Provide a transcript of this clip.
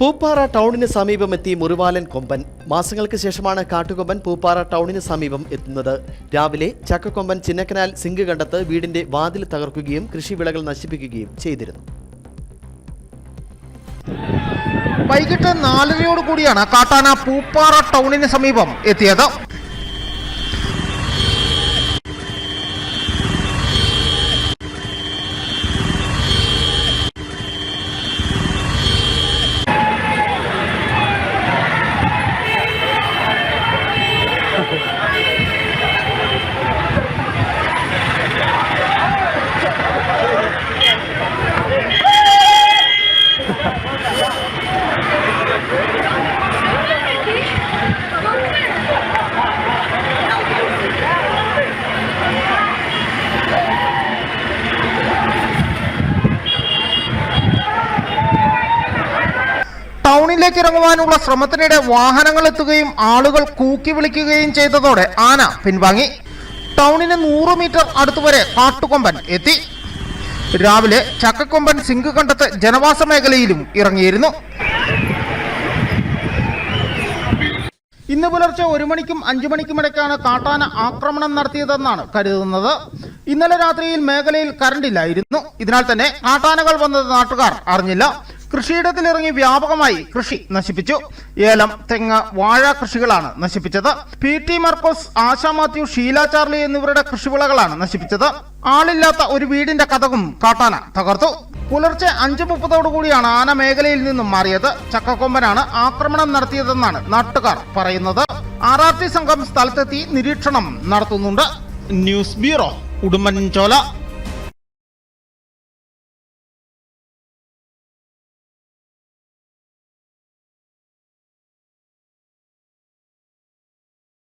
പൂപ്പാറ ടൗണിന് സമീപം എത്തി മുറിവാലൻ കൊമ്പൻ. മാസങ്ങൾക്ക് ശേഷമാണ് കാട്ടുകൊമ്പൻ പൂപ്പാറ ടൗണിന് സമീപം എത്തുന്നത്. രാവിലെ ചക്കക്കൊമ്പൻ ചിന്നക്കനാൽ സിങ്ക് കണ്ടെത്ത് വീടിന്റെ വാതിൽ തകർക്കുകയും കൃഷിവിളകൾ നശിപ്പിക്കുകയും ചെയ്തിരുന്നു. വൈകിട്ട് നാലരയോട് കൂടിയാണ് കാട്ടാന പൂപ്പാറ ടൗണിന് സമീപം എത്തിയത്. ടൗണിലേക്ക് ഇറങ്ങുവാനുള്ള ശ്രമത്തിനിടെ വാഹനങ്ങൾ എത്തുകയും ആളുകൾ കൂക്കി വിളിക്കുകയും ചെയ്തതോടെ ആന പിൻവാങ്ങി. ടൗണിന് നൂറ് മീറ്റർ അടുത്തുവരെ കാട്ടുകൊമ്പൻ എത്തി. രാവിലെ ചക്കക്കൊമ്പൻ സിങ്ക് കണ്ടത്ത് ജനവാസ മേഖലയിലും ഇറങ്ങിയിരുന്നു. ഇന്ന് പുലർച്ചെ ഒരു മണിക്കും അഞ്ചു മണിക്കും ഇടയ്ക്കാണ് കാട്ടാന ആക്രമണം നടത്തിയതെന്നാണ് കരുതുന്നത്. ഇന്നലെ രാത്രിയിൽ മേഖലയിൽ കറണ്ടില്ലായിരുന്നു. ഇതിനാൽ തന്നെ കാട്ടാനകൾ വന്നത് നാട്ടുകാർ അറിഞ്ഞില്ല. കൃഷിയിടത്തിലിറങ്ങി വ്യാപകമായി കൃഷി നശിപ്പിച്ചു. ഏലം തെങ്ങ് വാഴ കൃഷികളാണ് നശിപ്പിച്ചത്. P T Markose Asha Mathew Sheela Charlie എന്നിവരുടെ കൃഷിവിളകളാണ് നശിപ്പിച്ചത്. ആളില്ലാത്ത ഒരു വീടിന്റെ കഥകും കാട്ടാന തകർത്തു. പുലർച്ചെ അഞ്ചു മുപ്പതോടുകൂടിയാണ് ആന മേഖലയിൽ നിന്നും മാറിയത്. ചക്കക്കൊമ്പനാണ് ആക്രമണം നടത്തിയതെന്നാണ് നാട്ടുകാർ പറയുന്നത്. ആർ ആർ ടി സംഘം സ്ഥലത്തെത്തി നിരീക്ഷണം നടത്തുന്നുണ്ട്. News bureau Udumbanchola.